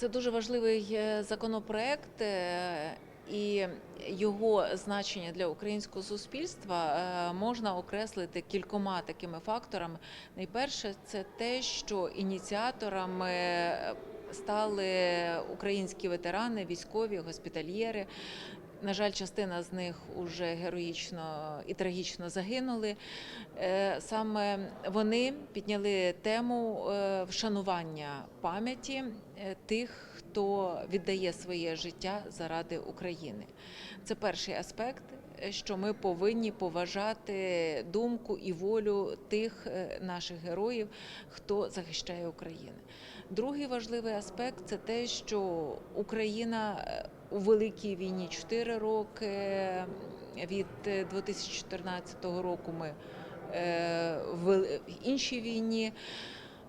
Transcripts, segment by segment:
Це дуже важливий е, законопроект. е, І його значення для українського суспільства е, можна окреслити кількома такими факторами. Найперше, це те, що ініціаторами стали українські ветерани, військові, госпітальєри. На жаль, частина з них уже героїчно і трагічно загинули. Е, Саме вони підняли тему е, вшанування пам'яті е, тих, хто віддає своє життя заради України. Це перший аспект, що ми повинні поважати думку і волю тих наших героїв, хто захищає Україну. Другий важливий аспект це те, що Україна у великій війні 4 роки е, від е, 2014 року ми е, в іншій війні.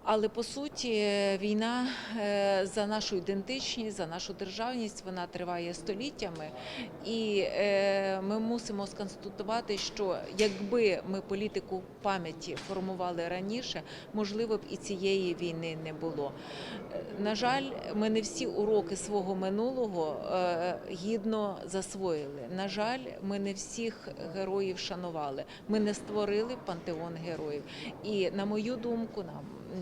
Але по суті, війна е, за нашу ідентичність, за нашу державність, вона триває століттями, і е, ми мусимо сконстатувати, що якби ми політику пам'яті формували раніше, можливо б і цієї війни не було. На жаль, ми не всі уроки свого минулого е, гідно засвоїли. На жаль, ми не всіх героїв шанували. Ми не створили пантеон героїв. І на мою думку, на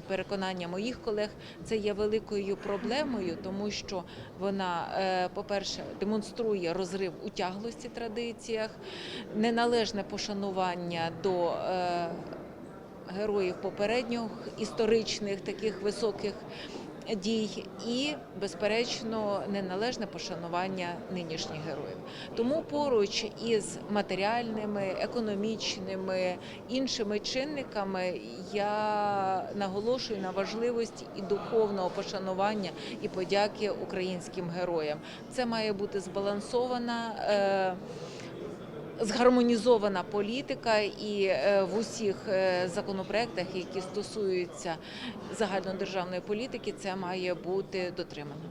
переконання моїх колег, це є великою проблемою, тому що вона, е, по-перше, демонструє розрив у тяглості традиціях, неналежне пошанування до. е, Героїв попередніх історичних таких високих дій і, безперечно, неналежне пошанування нинішніх героїв. Тому поруч із матеріальними, економічними іншими чинниками я наголошую на важливості і духовного пошанування і подяки українським героям. Це має бути збалансована. Згармонізована політика і е, в усіх е, законопроектах, які стосуються загальнодержавної політики, це має бути дотримано.